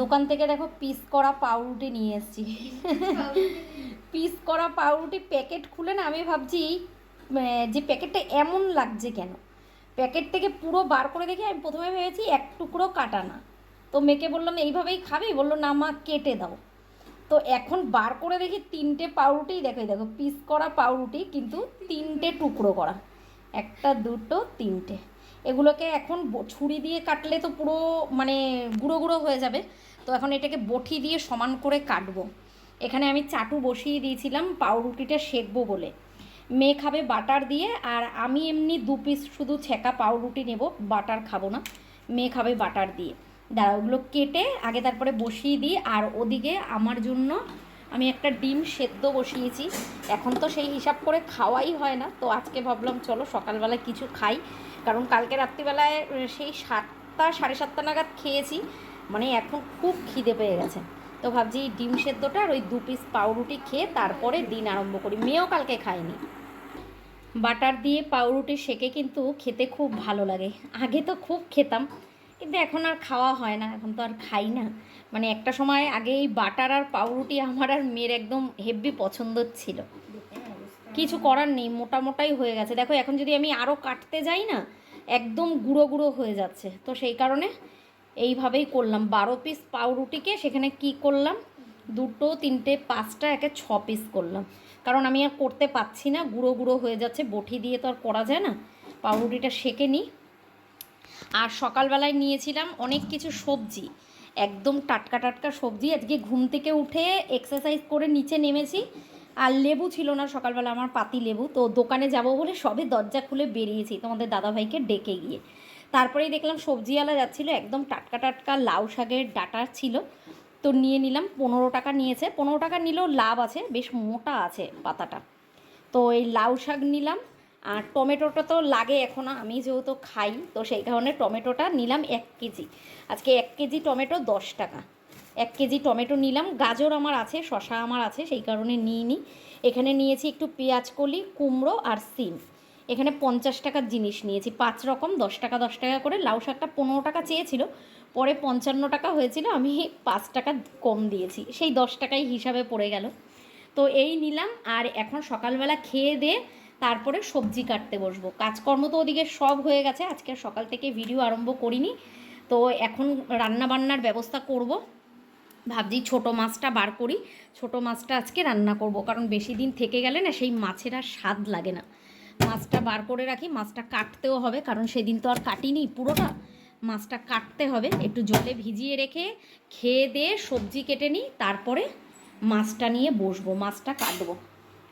দোকান থেকে দেখো পিস করা পাউরুটি নিয়ে এসেছি। পিস করা পাউরুটি প্যাকেট খুলে না আমি ভাবছি যে প্যাকেটটা এমন লাগছে কেন? প্যাকেট থেকে পুরো বার করে দেখি, আমি প্রথমে ভেবেছি এক টুকরো কাটা না তো মেয়েকে বললাম, এইভাবেই খাবি? বলল, না মা, কেটে দাও। তো এখন বার করে দেখি তিনটে পাউরুটি, দেখো দেখো পিস করা পাউরুটি কিন্তু তিনটে টুকরো করা। একটা, দুটো, তিনটে। এগুলোকে এখন ছুরি দিয়ে কাটলে তো পুরো মানে গুঁড়ো গুঁড়ো হয়ে যাবে। তো এখন এটাকে বটি দিয়ে সমান করে কাটবো। এখানে আমি চাটু বসিয়ে দিয়েছিলাম, পাউরুটিটা সেঁকবো বলে। মেয়ে খাবে বাটার দিয়ে, আর আমি এমনি দু পিস শুধু ছেঁকা পাউরুটি নেব, বাটার খাব না। মেয়ে খাবে বাটার দিয়ে। দাঁড়া ওগুলো কেটে আগে তারপরে বসিয়ে দিই, আর ওদিকে আমার জন্য আমি একটা ডিম সেদ্ধ বসিয়েছি। এখন তো সেই হিসাব করে খাওয়াই হয় না, তো আজকে ভাবলাম চলো সকালবেলায় কিছু খাই। কারণ কালকে রাত্রিবেলায় সেই সাতটা, সাড়ে সাতটা নাগাদ খেয়েছি মানে এখন খুব খিদে পেয়ে গেছে। তো ভাবছি ডিম সেদ্ধটা আর ওই দু পিস পাউরুটি খেয়ে তারপরে দিন আরম্ভ করি। মেয়েও কালকে খায়নি। বাটার দিয়ে পাউরুটি সেকে কিন্তু খেতে খুব ভালো লাগে। আগে তো খুব খেতাম, কিন্তু এখন আর খাওয়া হয় না, এখন তো আর খাই না। মানে একটা সময় আগে এই বাটার আর পাউরুটি আমার আর মেয়ের একদম হেভি পছন্দ ছিল। কিছু করার নেই মোটা মোটাই হয়ে গেছে। দেখো, এখন যদি আমি আরও কাটতে যাই না, একদম গুঁড়ো গুঁড়ো হয়ে যাচ্ছে। তো সেই কারণে এইভাবেই করলাম। বারো পিস পাউরুটিকে সেখানে কি করলাম? দুটো, তিনটে, পাঁচটা, একে ছ পিস করলাম। কারণ আমি আর করতে পাচ্ছি না, গুঁড়ো গুঁড়ো হয়ে যাচ্ছে, বটি দিয়ে তো আর করা যায় না। পাউরুটিটা সেকে নিই। আর সকালবেলায় নিয়েছিলাম অনেক কিছু সবজি। একদম টাটকা টাটকা সবজি। আজকে ঘুম থেকে উঠে এক্সারসাইজ করে নিচে নেমেছি। আর লেবু ছিল না সকালবেলা, আমার পাতি লেবু। তো দোকানে যাব বলে সবে দরজা খুলে বেরিয়েছি, তোমাদের দাদাভাইকে ডেকে গিয়ে। তারপরেই দেখলাম সবজিওয়ালা যাচ্ছিল, একদম টাটকা টাটকা লাউ শাকের ডাটা ছিল। তো নিয়ে নিলাম, পনেরো টাকা নিয়েছে। পনেরো টাকা নিলেও লাভ আছে, বেশ মোটা আছে পাতাটা। তো এই লাউ শাক নিলাম, আর টমেটোটা তো লাগে এখন, আমি যেহেতু খাই, তো সেই কারণে টমেটোটা নিলাম এক কেজি। আজকে এক কেজি টমেটো দশ টাকা। এক কেজি টমেটো নিলাম। গাজর আমার আছে শশা আমার আছে, সেই কারণে নিই এখানে নিয়েছি একটু পেঁয়াজ কলি, কুমড়ো আর সিম। এখানে পঞ্চাশ টাকার জিনিস নিয়েছি, পাঁচ রকম, দশ টাকা দশ টাকা করে। লাউ শাকটা পনেরো টাকা চেয়েছিল, পরে পঞ্চান্ন টাকা হয়েছিল, আমি পাঁচ টাকা কম দিয়েছি। সেই দশ টাকাই হিসাবে পড়ে গেল। তো এই নিলাম, আর এখন সকালবেলা খেয়ে দিয়ে তারপরে সবজি কাটতে বসবো। কাজকর্ম তো ওদিকে সব হয়ে গেছে, আজকে সকাল থেকে ভিডিও আরম্ভ করিনি। তো এখন রান্না বান্নার ব্যবস্থা করব। ভাবছি ছোট মাছটা বার করি। ছোট মাছটা আজকে রান্না করব, কারণ বেশি দিন থেকে গেলে না সেই মাছের আর স্বাদ লাগে না। মাছটা বার করে রাখি, মাছটা কাটতেও হবে, কারণ সেদিন তো আর কাটিনি পুরোটা। মাছটা কাটতে হবে, একটু জলে ভিজিয়ে রেখে খেয়ে দিয়ে সবজি কেটে নিই, তারপরে মাছটা নিয়ে বসবো, মাছটা কাটবো।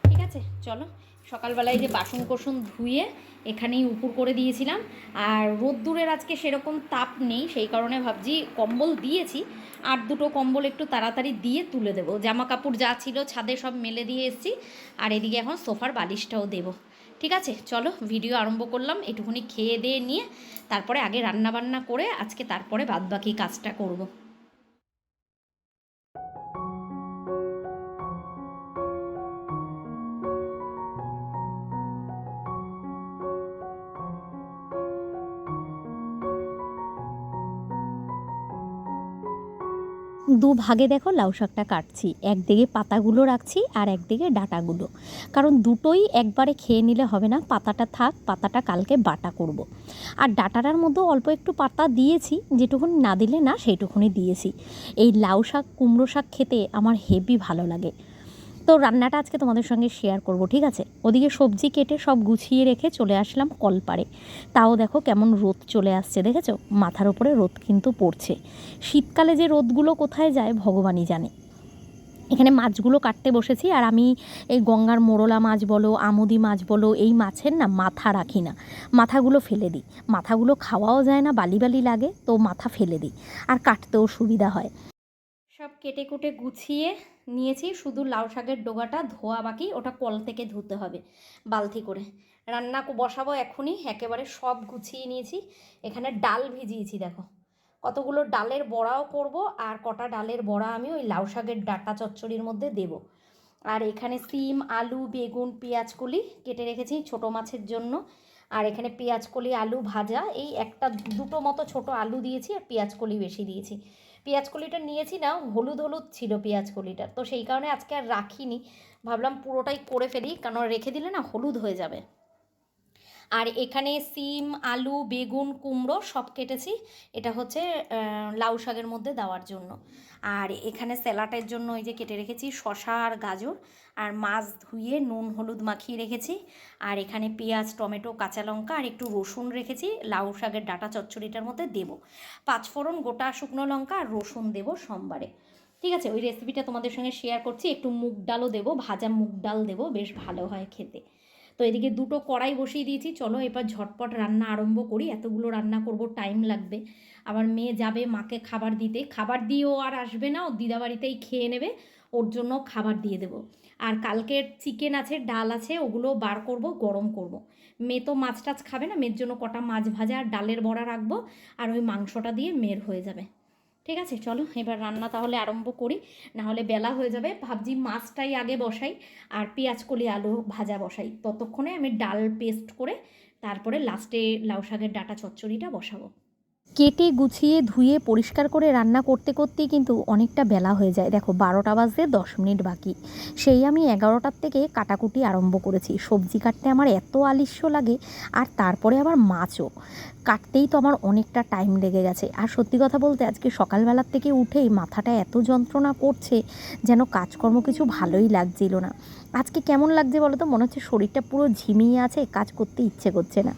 ঠিক আছে? চলো। সকালবেলায় যে বাসন কোসন ধুয়ে এখানেই উপুর করে দিয়েছিলাম। আর রোদ্দুরের আজকে সেরকম তাপ নেই, সেই কারণে ভাবছি কম্বল দিয়েছি। আর দুটো কম্বল একটু তাড়াতাড়ি দিয়ে তুলে দেবো। জামা কাপড় যা ছিল ছাদে সব মেলে দিয়ে এসেছি। আর এদিকে এখন সোফার বালিশটাও দেবো। ঠিক আছে, চলো ভিডিও আরম্ভ করলাম, এটুকুনি খেয়ে দিয়ে নিয়ে তারপরে আগে রান্না বান্না করে আজকে তারপরে বাদবাকি কাজটা করব। দু ভাগে দেখো লাউ শাকটা কাটছি। একদিকে পাতাগুলো রাখছি আর একদিকে ডাটাগুলো। কারণ দুটোই একবারে খেয়ে নিলে হবে না, পাতাটা থাক, পাতাটা কালকে বাটা করব। আর ডাটাটার মধ্যে অল্প একটু পাতা দিয়েছি, যেটুকুন না দিলে না সেইটুকুনি দিয়েছি। এই লাউ শাক, কুমড়ো শাক খেতে আমার হেভি ভালো লাগে। তো রান্নাটা আজকে তোমাদের সঙ্গে শেয়ার করব, ঠিক আছে? ওদিকে সবজি কেটে সব গুছিয়ে রেখে চলে আসলাম কলপারে তাও দেখো কেমন রোদ চলে আসছে, দেখেছ? মাথার ওপরে রোদ কিন্তু পড়ছে। শীতকালে যে রোদগুলো কোথায় যায়, ভগবানই জানে। এখানে মাছগুলো কাটতে বসেছি, আর আমি এই গঙ্গার মোরলা মাছ বলো, আমুদি মাছ বলো, এই মাছের না মাথা রাখি না। মাথাগুলো ফেলে দিই। মাথাগুলো খাওয়াও যায় না, বালি বালি লাগে, তো মাথা ফেলে দিই। আর কাটতেও সুবিধা হয়। সব কেটে কুটে গুছিয়ে নিয়েছি। শুধু লাউ শাকের ডোগাটা ধোয়া বাকি, ওটা কল থেকে ধুতে হবে বালতি করে। রান্না বসাবো এখনই, একেবারে সব গুছিয়ে নিয়েছি। এখানে ডাল ভিজিয়েছি, দেখো। কতগুলো ডালের বড়াও করব, আর কটা ডালের বড়া আমি ওই লাউ শাকের ডাটা চচ্চড়ির মধ্যে দেব। আর এখানে সিম, আলু, বেগুন, পেঁয়াজ কলি কেটে রেখেছি ছোট মাছের জন্য। আর এখানে পেঁয়াজ কলি, আলু ভাজা, এই একটা দুটো মতো ছোট আলু দিয়েছি আর পেঁয়াজ কলি বেশি দিয়েছি। পেঁয়াজ কলিটা নিয়েছি না, হলুদ হলুদ ছিল পেঁয়াজ কলিটা তো সেই কারণে আজকে আর রাখিনি। ভাবলাম পুরোটাই করে ফেলি, কারণ রেখে দিলে না হলুদ হয়ে যাবে। আর এখানে সিম, আলু, বেগুন, কুমড়ো সব কেটেছি। এটা হচ্ছে লাউ শাকের মধ্যে দেওয়ার জন্য। আর এখানে স্যালাডের জন্য ওই যে কেটে রেখেছি শশা আর গাজর। আর মাছ ধুয়ে নুন, হলুদ মাখিয়ে রেখেছি। আর এখানে পেঁয়াজ, টমেটো, কাঁচা লঙ্কা আর একটু রসুন রেখেছি। লাউ শাকের ডাটা চচ্চড়িটার মধ্যে দেবো। পাঁচফোড়ন, গোটা শুকনো লঙ্কা আর রসুন দেবো সোমবারে। ঠিক আছে, ওই রেসিপিটা তোমাদের সঙ্গে শেয়ার করছি। একটু মুগ ডালও দেবো, ভাজা মুগ ডাল দেবো, বেশ ভালো হয় খেতে। তো এদিকে দুটো কড়াই বসিয়ে দিয়েছি। চলো এবার ঝটপট রান্না আরম্ভ করি। এতগুলো রান্না করব, টাইম লাগবে। আবার মেয়ে যাবে মাকে খাবার দিতে। খাবার দিয়েও আর আসবে না, ও দিদাবাড়িতেই খেয়ে নেবে। ওর জন্য খাবার দিয়ে দেবো। আর কালকের চিকেন আছে, ডাল আছে, ওগুলো বার করব, গরম করব। মেয়ে তো মাছ টাছ খাবে না, মেয়ের জন্য কটা মাছ ভাজা আর ডালের বড়া রাখব। আর ওই মাংসটা দিয়ে মেয়ের হয়ে যাবে। ঠিক আছে, চলো এবার রান্না তাহলে আরম্ভ করি। না হলে বেলা হয়ে যাবে, ভাবছি মাছটাই আগে বসাই আর পেঁয়াজ কলি আলু ভাজা বসাই। ততক্ষণে আমি ডাল পেস্ট করে তারপরে লাস্টে লাউ শাকের ডাটা চচ্চড়িটা বসাবো। কেটে গুছিয়ে ধুয়ে পরিষ্কার করে রান্না করতে করতেই কিন্তু অনেকটা বেলা হয়ে যায়। দেখো, বারোটা বাজতে দশ মিনিট বাকি। সেই আমি এগারোটার থেকে কাটাকুটি আরম্ভ করেছি। সবজি কাটতে আমার এত আলিস্য লাগে, আর তারপরে আবার মাছও। কাটতেই তো আমার অনেকটা টাইম লেগে গেছে। আর সত্যি কথা বলতে আজকে সকালবেলার থেকে উঠেই মাথাটা এত যন্ত্রণা করছে যেন কাজকর্ম কিছু ভালোই লাগছিল না। আজকে কেমন লাগছে বলো তো? মনে হচ্ছে শরীরটা পুরো ঝিমিয়ে আছে, কাজ করতে ইচ্ছে করছে না।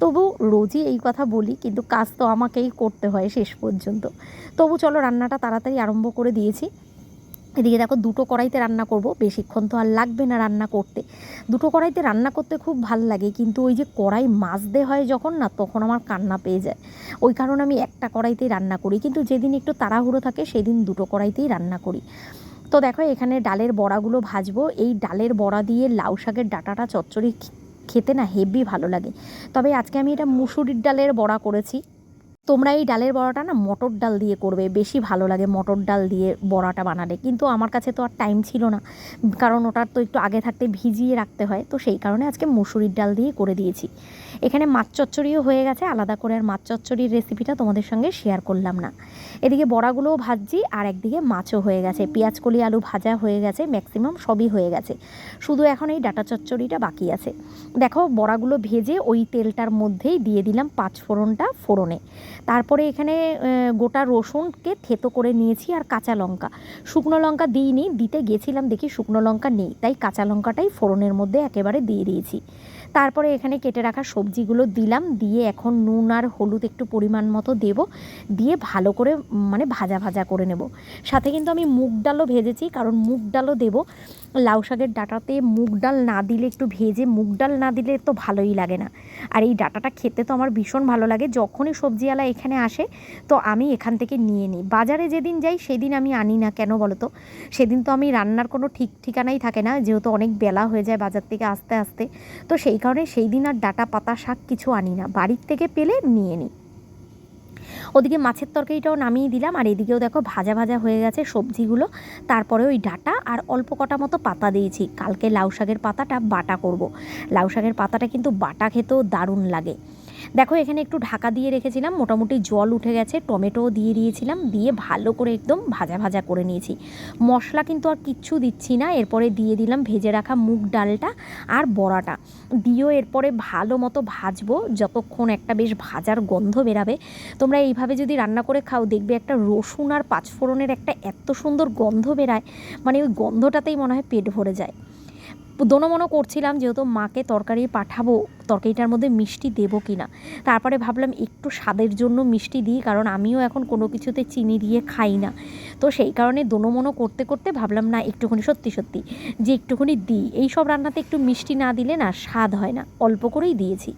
তবু রোজই এই কথা বলি, কিন্তু কাজ তো আমাকেই করতে হয় শেষ পর্যন্ত। তবু চলো রান্নাটা তাড়াতাড়ি আরম্ভ করে দিয়েছি। এদিকে দেখো দুটো কড়াইতে রান্না করব, বেশিক্ষণ তো আর লাগবে না রান্না করতে। দুটো কড়াইতে রান্না করতে খুব ভালো লাগে, কিন্তু ওই যে কড়াই মাজতে হয় যখন না, তখন আমার কান্না পেয়ে যায়। ওই কারণে আমি একটা কড়াইতেই রান্না করি, কিন্তু যেদিন একটু তাড়াহুড়ো থাকে, সেদিন দুটো কড়াইতেই রান্না করি। তো দেখো, এখানে ডালের বড়াগুলো ভাজবো। এই ডালের বড়া দিয়ে লাউ শাকের ডাটাটা চচ্চড়ি খেতে না হেভি ভালো লাগে। তবে আজকে আমি এটা মুসুরির ডালের বড়া করেছি। তোমরা এই ডালের বড়াটা না মটর ডাল দিয়ে করবে, বেশি ভালো লাগে মটর ডাল দিয়ে বড়াটা বানালে। কিন্তু আমার কাছে তো আর টাইম ছিল না, কারণ ওটার তো একটু আগে থাকতে ভিজিয়ে রাখতে হয়, তো সেই কারণে আজকে মুসুরির ডাল দিয়ে করে দিয়েছি। এখানে মাছ চচ্চড়িও হয়ে গেছে, আলাদা করে আর মাছ চচ্চড়ির রেসিপিটা তোমাদের সঙ্গে শেয়ার করলাম না। এদিকে বড়াগুলোও ভাজছি আর একদিকে মাছও হয়ে গেছে। পেঁয়াজ, কলি, আলু ভাজা হয়ে গেছে ম্যাক্সিমাম সবই হয়ে গেছে। শুধু এখন এই ডাটা চচ্চড়িটা বাকি আছে। দেখো, বড়াগুলো ভেজে ওই তেলটার মধ্যেই দিয়ে দিলাম পাঁচ ফোড়নটা ফোড়নে। তারপরে এখানে গোটা রসুনকে থেতো করে নিয়েছি আর কাঁচা লঙ্কা। শুকনো লঙ্কা দিইনি, দিতে গেছিলাম দেখি শুকনো লঙ্কা নেই, তাই কাঁচা লঙ্কাটাই ফোড়নের মধ্যে একেবারে দিয়ে দিয়েছি। তারপরে এখানে কেটে রাখা সবজিগুলো দিলাম। দিয়ে এখন নুন আর হলুদ একটু পরিমাণ মতো দেব। দিয়ে ভালো করে মানে ভাজা ভাজা করে নেব। সাথে কিন্তু আমি মুগ ডালও ভেজেছি, কারণ মুগ ডালও দেবো। লাউ শাকের ডাটাতে মুগ ডাল না দিলে একটু ভেজে মুগ ডাল না দিলে তো ভালোই লাগে না। আর এই ডাটাটা খেতে তো আমার ভীষণ ভালো লাগে। যখনই সবজিওয়ালা এখানে আসে, তো আমি এখান থেকে নিয়ে নিই। বাজারে যেদিন যাই, সেদিন আমি আনি না কেন বলো তো সেদিন তো আমি রান্নার কোনো ঠিক ঠিকানাই থাকে না। যেহেতু অনেক বেলা হয়ে যায় বাজার থেকে আসতে আসতে। তো সেই কারণে সেই দিন আর ডাটা, পাতা, শাক কিছু আনি না। বাড়ির থেকে পেলে নিয়ে নিই ওদিকে মাছের তরকারিটাও নামিয়ে দিলাম। আর এদিকেও দেখো ভাজা ভাজা হয়ে গেছে সবজিগুলো। তারপরে ওই ডাটা আর অল্প কটা মতো পাতা দিয়েছি। কালকে লাউ শাকের পাতাটা বাটা করব। লাউ শাকের পাতাটা কিন্তু বাটা খেতেও দারুণ লাগে। দেখো, এখানে একটু ঢাকা দিয়ে রেখেছিলাম। মোটামুটি জল উঠে গেছে, টমেটোও দিয়ে দিয়েছিলাম, দিয়ে ভালো করে একদম ভাজা ভাজা করে নিয়েছি। মশলা কিন্তু আর কিচ্ছু দিচ্ছি না, এরপরে দিয়ে দিলাম ভেজে রাখা মুগ ডালটা আর বড়াটা। দিয়েও এরপরে ভালো মতো ভাজবো, যতক্ষণ একটা বেশ ভাজার গন্ধ বেরাবে। তোমরা এইভাবে যদি রান্না করে খাও, দেখবে একটা রসুন আর পাঁচফোড়নের একটা এত সুন্দর গন্ধ বেরায় মানে ওই গন্ধটাতেই মনে হয় পেট ভরে যায়। দোনোমনো করছিলাম, যেহেতু মাকে তরকারি পাঠাবো, তরকারিটার মধ্যে মিষ্টি দেবো কি না তারপরে ভাবলাম একটু স্বাদের জন্য মিষ্টি দিই, কারণ আমিও এখন কোনো কিছুতে চিনি দিয়ে খাই না। তো সেই কারণে দোনোমনো করতে করতে ভাবলাম, না, একটুখানি সত্যি সত্যি, যে একটুখানি দিই। এই সব রান্নাতে একটু মিষ্টি না দিলে না স্বাদ হয় না, অল্প করেই দিয়েছি।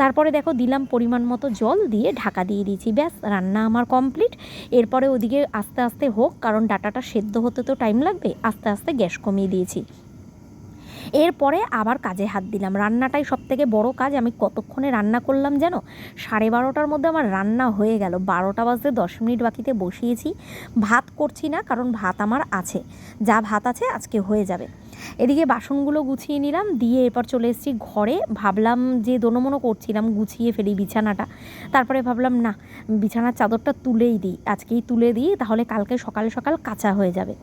তারপরে দেখো দিলাম পরিমাণ মতো জল দিয়ে ঢাকা দিয়ে দিয়েছি। ব্যাস, রান্না আমার কমপ্লিট। এরপরে ওদিকে আস্তে আস্তে হোক, কারণ ডাটাটা সেদ্ধ হতে তো টাইম লাগবে, আস্তে আস্তে গ্যাস কমিয়ে দিয়েছি। এরপরে আবার কাজে হাত দিলাম। রান্নাটাই সব থেকে বড়ো কাজ। আমি কতক্ষণে রান্না করলাম যেন সাড়ে বারোটার মধ্যে আমার রান্না হয়ে গেল। বারোটা বাজতে দশ মিনিট বাকিতে বসিয়েছি। ভাত করছি না, কারণ ভাত আমার আছে। যা ভাত আছে আজকে হয়ে যাবে। এদিকে বাসনগুলো গুছিয়ে নিলাম। দিয়ে এরপর চলে এসেছি ঘরে। ভাবলাম যে দোনোমনো করছিলাম, গুছিয়ে ফেলি বিছানাটা। তারপরে ভাবলাম, না, বিছানার চাদরটা তুলেই দিই। আজকেই তুলে দিই, তাহলে কালকে সকাল সকাল কাঁচা হয়ে যাবে।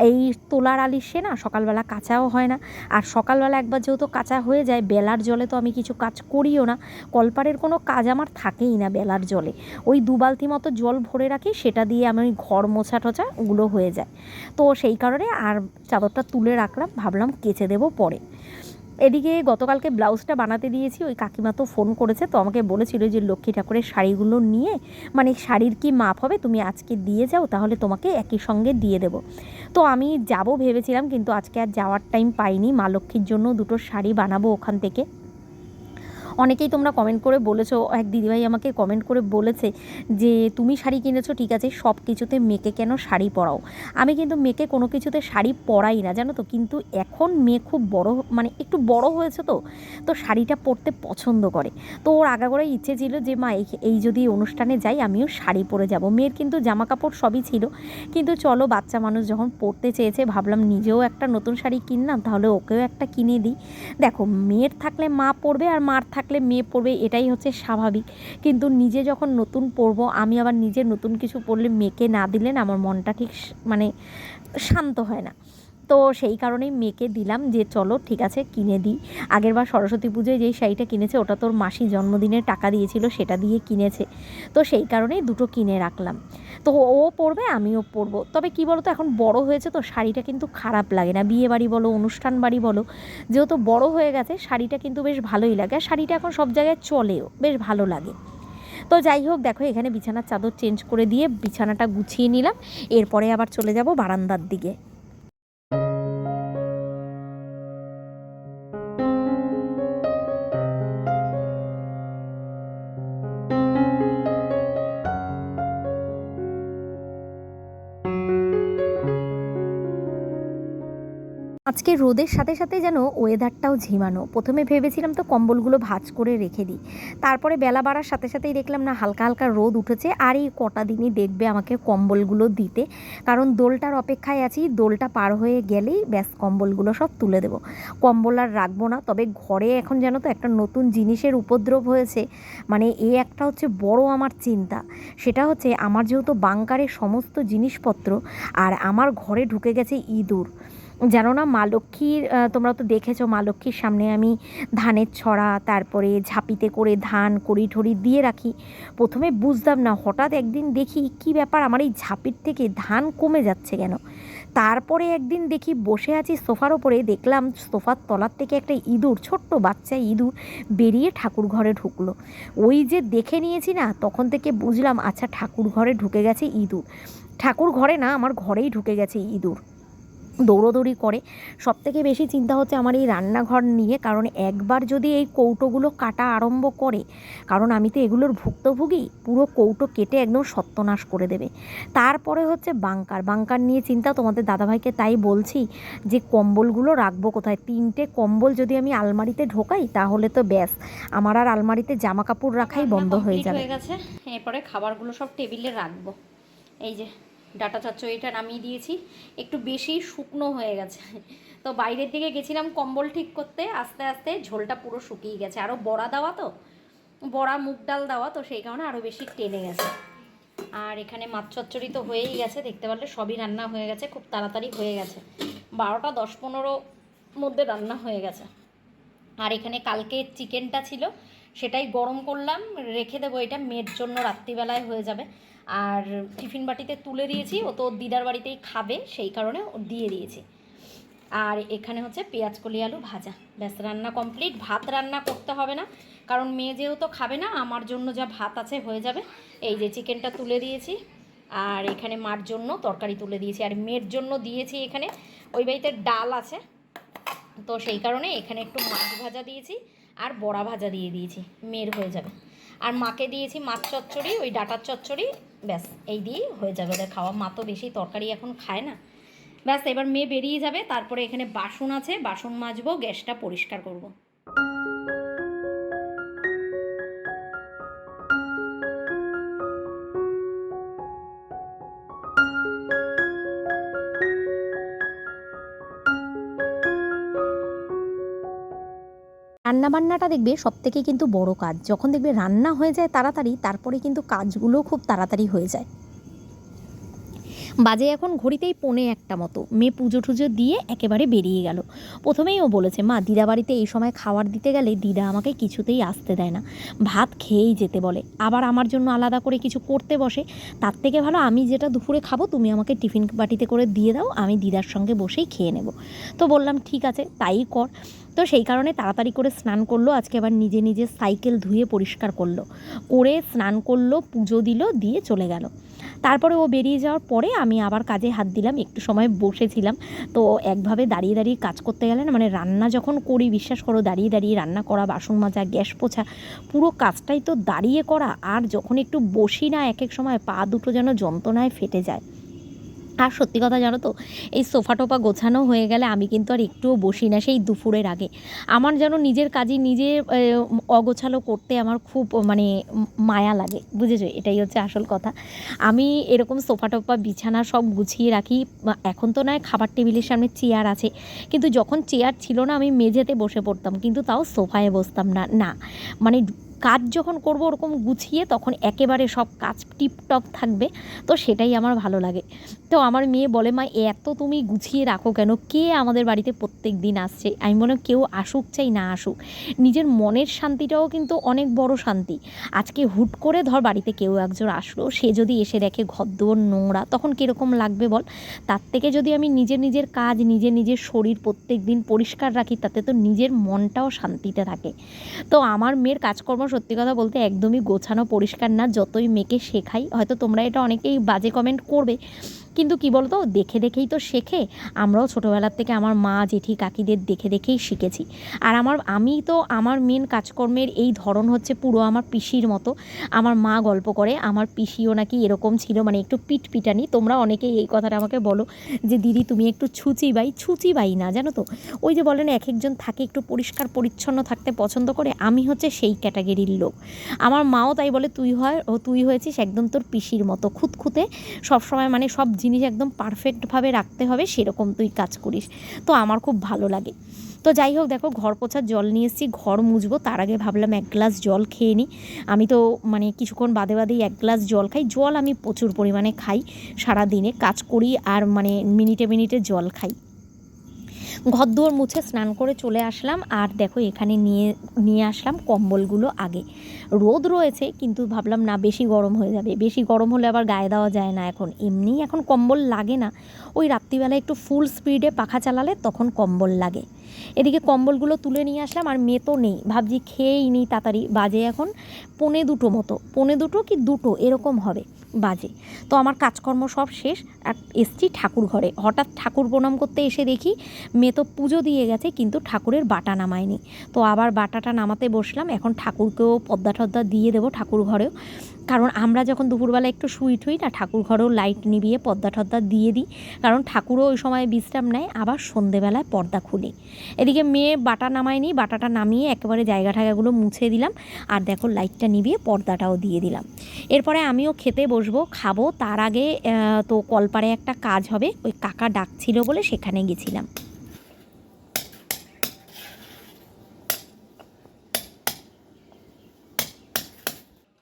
এই তোলার আলিশে না সকালবেলা কাঁচাও হয় না। আর সকালবেলা একবার যেহেতু কাঁচা হয়ে যায়, বেলার জলে তো আমি কিছু কাজ করিও না। কলপারের কোনো কাজ আমার থাকেই না বেলার জলে। ওই দু বালতি মতো জল ভরে রাখি, সেটা দিয়ে আমি ঘর মোছা টোছা ওগুলো হয়ে যায়। তো সেই কারণে আর চাদরটা তুলে রাখলাম, ভাবলাম কেচে দেবো পরে। এদিকে গতকালকে ব্লাউজটা বানাতে দিয়েছি, ওই কাকিমা তো ফোন করেছে, তো আমাকে বলেছিল যে লক্ষ্মী ঠাকুরের শাড়িগুলো নিয়ে মানে শাড়ির কি মাপ হবে, তুমি আজকে দিয়ে যাও, তাহলে তোমাকে একই সঙ্গে দিয়ে দেব। তো আমি যাব ভেবেছিলাম, কিন্তু আজকে আর যাওয়ার টাইম পাইনি, মা লক্ষ্মীর জন্য দুটো শাড়ি বানাবো ওখান থেকে। অনেকেই তোমরা কমেন্ট করে বলেছ, এক দিদিভাই আমাকে কমেন্ট করে বলেছে যে, তুমি শাড়ি কিনেছো, ঠিক আছে সব কিছুতে মেয়েকে কেন শাড়ি পরাও? আমি কিন্তু মেয়েকে কোনো কিছুতে শাড়ি পরাই না, জানো তো? কিন্তু এখন মেয়ে খুব বড় মানে একটু বড় হয়েছে তো তো শাড়িটা পরতে পছন্দ করে। তো ওর আগাগোড়াই ইচ্ছে ছিল যে, মা, এই- যদি অনুষ্ঠানে যাই, আমিও শাড়ি পরে যাব। মেয়ের কিন্তু জামা কাপড় সবই ছিল। কিন্তু চলো, বাচ্চা মানুষ যখন পরতে চেয়েছে, ভাবলাম নিজেও একটা নতুন শাড়ি কিনলাম, তাহলে ওকেও একটা কিনে দিই। দেখো, মেয়ের থাকলে মা পরবে আর মার থাকলে মেয়ে পড়বে, এটাই হচ্ছে স্বাভাবিক। কিন্তু নিজে যখন নতুন পড়ব, আমি আবার নিজে নতুন কিছু পড়লে মেয়েকে না দিলেন আমার মনটা ঠিক মানে শান্ত হয় না। তো সেই কারণেই মেয়েকে দিলাম যে, চলো, ঠিক আছে, কিনে দিই আগেরবার সরস্বতী পুজোয় যেই শাড়িটা কিনেছে, ওটা তোর মাসি জন্মদিনের টাকা দিয়েছিল, সেটা দিয়ে কিনেছে। তো সেই কারণেই দুটো কিনে রাখলাম। তো ও পরবে, আমিও পরবো। তবে কি বলতো, এখন বড় হয়েছে তো, শাড়িটা কিন্তু খারাপ লাগে না। বিয়ে বাড়ি বলো, অনুষ্ঠান বাড়ি বলো, যেহেতু বড় হয়ে গেছে, শাড়িটা কিন্তু বেশ ভালোই লাগে। আর শাড়িটা এখন সব জায়গায় চলেও, বেশ ভালো লাগে। তো যাই হোক, দেখো, এখানে বিছানার চাদর চেঞ্জ করে দিয়ে বিছানাটা গুছিয়ে নিলাম। এরপরে আবার চলে যাব বারান্দার দিকে। আজকে রোদের সাথে সাথে যেন ওয়েদারটাও ঝিমানো। প্রথমে ভেবেছিলাম তো কম্বলগুলো ভাঁজ করে রেখে দিই। তারপরে বেলা বাড়ার সাথে সাথেই দেখলাম, না, হালকা হালকা রোদ উঠেছে আর এই কটা দিনই দেখবে আমাকে কম্বলগুলো দিতে। কারণ দোলটার অপেক্ষায় আছি, দোলটা পার হয়ে গেলেই ব্যাস কম্বলগুলো সব তুলে দেবো। কম্বল আর রাখব না, তবে ঘরে এখন যেন তো একটা নতুন জিনিসের উপদ্রব হয়েছে। মানে এ একটা হচ্ছে বড় আমার চিন্তা। সেটা হচ্ছে আমার যেহেতু বাংকারের সমস্ত জিনিসপত্র আর আমার ঘরে ঢুকে গেছে ইঁদুর। জানো না, মা লক্ষ্মীর তোমরা তো দেখেছ মা লক্ষ্মীর সামনে আমি ধানের ছড়া, তারপরে ঝাঁপিতে করে ধান, কড়ি ঠড়ি দিয়ে রাখি। প্রথমে বুঝতাম না, হঠাৎ একদিন দেখি কি ব্যাপার, আমার এই ঝাঁপির থেকে ধান কমে যাচ্ছে কেন? তারপরে একদিন দেখি বসে আছি সোফার ওপরে, দেখলাম সোফার তলার থেকে একটা ইঁদুর, ছোট্ট বাচ্চা ইঁদুর বেরিয়ে ঠাকুর ঘরে ঢুকলো। ওই যে দেখে নিয়েছি না, তখন থেকে বুঝলাম আচ্ছা ঠাকুর ঘরে ঢুকে গেছে ইঁদুর। ঠাকুর ঘরে না, আমার ঘরেই ঢুকে গেছে ইঁদুর। দৌড়োদৌড়ি করে। সব থেকে বেশি চিন্তা হচ্ছে আমার এই রান্নাঘর নিয়ে কারণ একবার যদি এই কৌটোগুলো কাটা আরম্ভ করে কারণ আমি তো এগুলোর ভুক্তভোগী পুরো কৌটো কেটে একদম সত্যনাশ করে দেবে। তারপরে হচ্ছে বাংকার। বাংকার নিয়ে চিন্তা তোমাদের দাদাভাইকে তাই বলছি যে কম্বলগুলো রাখব কোথায়? তিনটে কম্বল যদি আমি আলমারিতে ঢোকাই তাহলে তো ব্যাস। আমার আর আলমারিতে জামা কাপড় রাখাই বন্ধ হয়ে যাবে। এরপরে খাবারগুলো সব টেবিলে রাখব। এই যে ডাটা চচ্চড়িটা নামিয়ে দিয়েছি। একটু বেশি শুকনো হয়ে গেছে। তো বাইরের দিকে গেছিলাম কম্বল ঠিক করতে, আস্তে আস্তে ঝোলটা পুরো শুকিয়ে গেছে। আরও বড়া দেওয়া তো, বড়া, মুগ ডাল দেওয়া তো, সেই কারণে আরও বেশি টেনে গেছে। আর এখানে মাছ চচ্চড়ি তো হয়েই গেছে, দেখতে পারলে সবই রান্না হয়ে গেছে, খুব তাড়াতাড়ি হয়ে গেছে। বারোটা, দশ, পনেরো মধ্যে রান্না হয়ে গেছে। আর এখানে কালকে চিকেনটা ছিল, সেটাই গরম করলাম, রেখে দেবো, এটা মেয়ের জন্য রাত্রিবেলায় হয়ে যাবে। আর টিফিন বাটিতে তুলে দিয়েছি, ও তো দিদার বাড়িতেই খাবে, সেই কারণে ও দিয়ে দিয়েছি। আর এখানে হচ্ছে পেঁয়াজ কলি আলু ভাজা। ব্যাস, রান্না কমপ্লিট, ভাত রান্না করতে হবে না, কারণ মেয়ে যেহেতু খাবে না, আমার জন্য যা ভাত আছে হয়ে যাবে। এই যে চিকেনটা তুলে দিয়েছি, আর এখানে মার জন্য তরকারি তুলে দিয়েছি, আর মেয়ের জন্য দিয়েছি এখানে, ওই বাড়িতে ডাল আছে। তো সেই কারণে এখানে একটু মাছ ভাজা দিয়েছি, আর বড়া ভাজা দিয়ে দিয়েছি, মেয়ের হয়ে যাবে। আর মাকে দিয়েছি মাছ চচ্চড়ি, ওই ডাটার চচ্চড়ি। ব্যাস, এই দিয়েই হয়ে যাবে ওদের খাওয়া। মা তো বেশি তরকারি এখন খায় না। ব্যাস, এবার মেয়ে বেরিয়ে যাবে, তারপরে এখানে বাসন আছে, বাসন মাজবো, গ্যাসটা পরিষ্কার করব। রান্নাবান্নাটা দেখবে সব থেকে কিন্তু বড় কাজ। যখন দেখবে রান্না হয়ে যায় তাড়াতাড়ি, তারপরে কিন্তু কাজগুলো খুব তাড়াতাড়ি হয়ে যায়। বাজে এখন ঘড়িতেই পৌনে একটা মতো। মেয়ে পুজো টুজো দিয়ে একেবারে বেরিয়ে গেল। প্রথমেই ও বলেছে, মা, দিদা বাড়িতে এই সময় খাবার দিতে গেলে দিদা আমাকে কিছুতেই আসতে দেয় না। ভাত খেয়েই যেতে বলে। আবার আমার জন্য আলাদা করে কিছু করতে বসে। তার থেকে ভালো আমি যেটা দুপুরে খাব, তুমি আমাকে টিফিন বাটিতে করে দিয়ে দাও, আমি দিদার সঙ্গে বসেই খেয়ে নেব। তো বললাম, ঠিক আছে, তাই কর। তো সেই কারণে তাড়াতাড়ি করে স্নান করল, আজকে আবার নিজে নিজে সাইকেল ধুয়ে পরিষ্কার করল। করে স্নান করল, পুজো দিল, দিয়ে চলে গেল। তারপরে ও বেরিয়ে যাওয়ার পরে আমি আবার কাজে হাত দিলাম, একটু সময় বসেছিলাম। তো একভাবে দাঁড়িয়ে দাঁড়িয়ে কাজ করতে গেলে না মানে রান্না যখন করি, বিশ্বাস করো দাঁড়িয়ে দাঁড়িয়ে রান্না করা, বাসন মাজা, গ্যাস পোছা, পুরো কাজটাই তো দাঁড়িয়ে করা। আর যখন একটু বসি না, এক এক সময় পা দুটো যেন যন্ত্রণায় ফেটে যায়। আর সত্যি কথা জানো তো, এই সোফা টোফা গোছানো হয়ে গেলে আমি কিন্তু আর একটুও বসি না সেই দুপুরের আগে। আমার যেন নিজের কাজই নিজে অগোছালো করতে আমার খুব মানে মায়া লাগে, বুঝেছ? এটাই হচ্ছে আসল কথা। আমি এরকম সোফা টোফা বিছানা সব গুছিয়ে রাখি। এখন তো নয়, খাবার টেবিলের সামনে চেয়ার আছে। কিন্তু যখন চেয়ার ছিল না, আমি মেঝেতে বসে পড়তাম। কিন্তু তাও সোফায় বসতাম না না। মানে কাজ যখন করব ওরকম গুছিয়ে তখন একেবারে সব কাজ টিপটপ থাকবে। তো সেটাই আমার ভালো লাগে। তো আমার মেয়ে বলে, মা, এত তুমি গুছিয়ে রাখো কেন? কে আমাদের বাড়িতে প্রত্যেক দিন আসছে? আমি মনে কেউ আসুক চাই না আসুক। নিজের মনের শান্তিটাও কিন্তু অনেক বড় শান্তি। আজকে হুট করে ধর বাড়িতে কেউ একজন আসলো, সে যদি এসে দেখে ঘরদোর নোংরা, তখন কীরকম লাগবে বল? তার থেকে যদি আমি নিজের নিজের কাজ, নিজের নিজের শরীর প্রত্যেক দিন পরিষ্কার রাখি, তাতে তো নিজের মনটাও শান্তিতে থাকে। তো আমার মেয়ের কাজকর্ম সত্যি কথা বলতে একদমই গোছানো পরিষ্কার না, যতই মেয়েকে শেখাই, হয়তো তোমরা এটা অনেকেই বাজে কমেন্ট করবে কিন্তু কি বলতো, দেখে দেখেই তো শেখে। আমরাও ছোটোবেলার থেকে আমার মা, জেঠি, কাকিদের দেখে দেখেই শিখেছি। আর আমার, আমি তো আমার মেন কাজকর্মের এই ধরন হচ্ছে পুরো আমার পিসির মতো। আমার মা গল্প করে, আমার পিসিও নাকি এরকম ছিল মানে একটু পিট পিটানি তোমরা অনেকেই এই কথাটা আমাকে বলো যে, দিদি, তুমি একটু ছুচি বাই ছুচি বাই না, জানো তো? ওই যে বলে না এক একজন থাকে একটু পরিষ্কার, পরিচ্ছন্ন থাকতে পছন্দ করে, আমি হচ্ছে সেই ক্যাটাগরির লোক। আমার মাও তাই বলে, তুই হয়, ও, তুই হয়েছিস একদম তোর পিসির মতো। খুঁতখুঁতে সবসময় মানে সব জিনিস একদম পারফেক্টভাবে রাখতে হবে, সেরকম তুই কাজ করিস। তো আমার খুব ভালো লাগে। তো যাই হোক, দেখো ঘর পোছার জল নিয়ে এসেছি, ঘর মুছবো, তার আগে ভাবলাম এক গ্লাস জল খেয়ে নিই আমি তো মানে কিছুক্ষণ বাদে বাদেই এক গ্লাস জল খাই, জল আমি প্রচুর পরিমাণে খাই সারা দিনে কাজ করি আর মানে মিনিটে মিনিটে জল খাই। ঘর দুয়ার মুছে স্নান করে চলে আসলাম। আর দেখো, এখানে নিয়ে নিয়ে আসলাম কম্বলগুলো আগে। রোদ রয়েছে, কিন্তু ভাবলাম, না, বেশি গরম হয়ে যাবে। বেশি গরম হলে আবার গায়ে দেওয়া যায় না এখন। এমনি এখন কম্বল লাগে না। ওই রাত্রিবেলা একটু ফুল স্পিডে পাখা চালালে তখন কম্বল লাগে। এদিকে কম্বলগুলো তুলে নিয়ে আসলাম, আর মেয়ে তো নেই। ভাবছি খেয়েই নিই তাড়াতাড়ি, বাজে এখন পনে দুটো মতো। পনে দুটো কি দুটো? এরকম হবে, বাজে। তো আমার কাজকর্ম সব শেষ, আর এসছি ঠাকুর ঘরে। হঠাৎ ঠাকুর প্রণাম করতে এসে দেখি মেয়ে তো পুজো দিয়ে গেছে, কিন্তু ঠাকুরের বাটা নামায়নি। তো আবার বাটাটা নামাতে বসলাম, এখন ঠাকুরকেও পদ্মা টদ্দা দিয়ে দেবো ঠাকুর ঘরেও। কারণ আমরা যখন দুপুরবেলা একটু শুই ঠুই না, ঠাকুর ঘরেও লাইট নিভিয়ে পর্দা টর্দা দিয়ে দিই। কারণ ঠাকুরও ওই সময় বিশ্রাম নেয়, আবার সন্ধেবেলায় পর্দা খুলি। এদিকে মেয়ে বাটা নামায়নি বাটাটা নামিয়ে একেবারে জায়গা ঠাগাগুলো মুছে দিলাম। আর দেখো লাইটটা নিভিয়ে পর্দাটাও দিয়ে দিলাম। এরপরে আমিও খেতে বসবো, খাব। তার আগে তো কলপারে একটা কাজ হবে, ওই কাকা ডাকছিল বলে সেখানে গেছিলাম।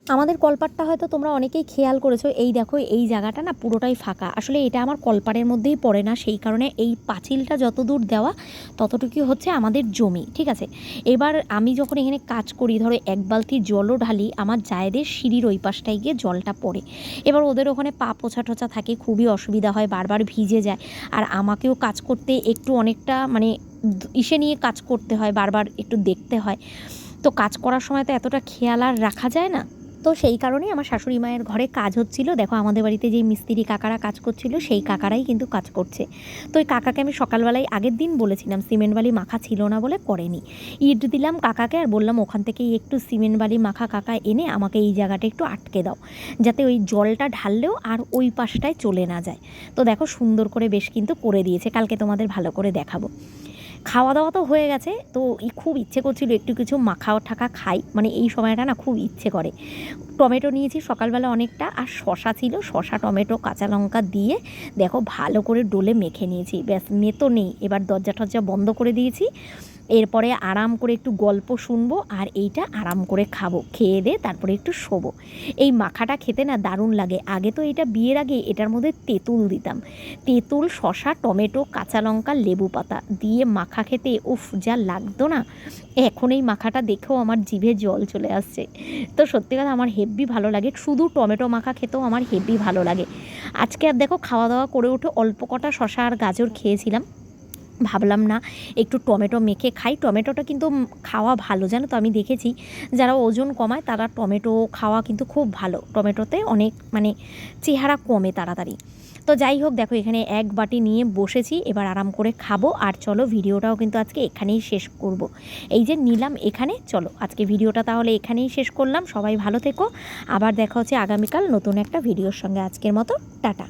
আমাদের কলপারটা হয়তো তোমরা অনেকেই খেয়াল করেছ, এই দেখো, এই জায়গাটা না পুরোটাই ফাঁকা। আসলে এটা আমার কলপারের মধ্যেই পড়ে না, সেই কারণে এই পাঁচিলটা যত দূর দেওয়া ততটুকুই হচ্ছে আমাদের জমি, ঠিক আছে? এবার আমি যখন এখানে কাজ করি, ধরো এক বালতি জলও ঢালি, আমার জায়েদের সিঁড়ির ওই পাশটায় গিয়ে জলটা পড়ে। এবার ওদের ওখানে পা পোছা টোছা থাকে, খুবই অসুবিধা হয়, বারবার ভিজে যায়। আর আমাকেও কাজ করতে একটু অনেকটা মানে ইসে নিয়ে কাজ করতে হয়, বারবার একটু দেখতে হয়। তো কাজ করার সময় তো এতটা খেয়াল আর রাখা যায় না? তো সেই কারণেই আমার শাশুড়ি মায়ের ঘরে কাজ হচ্ছিল। দেখো, আমাদের বাড়িতে যেই মিস্ত্রি কাকারা কাজ করছিল, সেই কাকারাই কিন্তু কাজ করছে। তো ওই কাকাকে আমি সকালবেলায় আগের দিন বলেছিলাম, সিমেন্ট বালি মাখা ছিল না বলে করেনি। ইট দিলাম কাকাকে আর বললাম, ওখান থেকেই একটু সিমেন্ট বালি মাখা কাকা এনে আমাকে এই জায়গাটা একটু আটকে দাও, যাতে ওই জলটা ঢাললেও আর ওই পাশটায় চলে না যায়। তো দেখো, সুন্দর করে বেশ কিন্তু করে দিয়েছে। কালকে তোমাদের ভালো করে দেখাবো। খাওয়া দাওয়া তো হয়ে গেছে, তো খুব ইচ্ছে করছিল একটু কিছু মাখাও ঠাকা খাই। মানে এই সময়টা না খুব ইচ্ছে করে। টমেটো নিয়েছি সকালবেলা অনেকটা, আর শশা ছিল। শশা, টমেটো, কাঁচা লঙ্কা দিয়ে দেখো ভালো করে ডোলে মেখে নিয়েছি। ব্যাস মেতো নেই। এবার দরজা টরজা বন্ধ করে দিয়েছি। এরপরে আরাম করে একটু গল্প শুনব আর এইটা আরাম করে খাব, খেয়ে দিয়ে তারপরে একটু শোবো। এই মাখাটা খেতে না দারুণ লাগে। আগে তো এটা বিয়ের আগে এটার মধ্যে তেঁতুল দিতাম। তেঁতুল শশা টমেটো, কাঁচা লঙ্কা, লেবু পাতা দিয়ে মাখা খেতে উফ, যা লাগতো না। এখন এই মাখাটা দেখেও আমার জিভে জল চলে আসছে। তো সত্যি কথা আমার হেব্বি ভালো লাগে। শুধু টমেটো মাখা খেতেও আমার হেব্বি ভালো লাগে। আজকে আর দেখো খাওয়া দাওয়া করে উঠে অল্প কটা শশা আর গাজর খেয়েছিলাম। ভাবলাম না, একটু টমেটো মেখে খাই। টমেটোটা কিন্তু খাওয়া ভালো, জানো তো আমি দেখেছি যারা ওজন কমায় তারা টমেটো খাওয়া কিন্তু খুব ভালো। টমেটোতে অনেক মানে চেহারা কমে তাড়াতাড়ি। তো যাই হোক, দেখো এখানে এক বাটি নিয়ে বসেছি, এবার আরাম করে খাব। আর চলো ভিডিওটাও কিন্তু আজকে এখানেই শেষ করব। এই যে নিলাম এখানে, চলো আজকে ভিডিওটা তাহলে এখানেই শেষ করলাম। সবাই ভালো থেকো। আবার দেখা হচ্ছে আগামীকাল নতুন একটা ভিডিওর সঙ্গে। আজকের মতো, টাটা।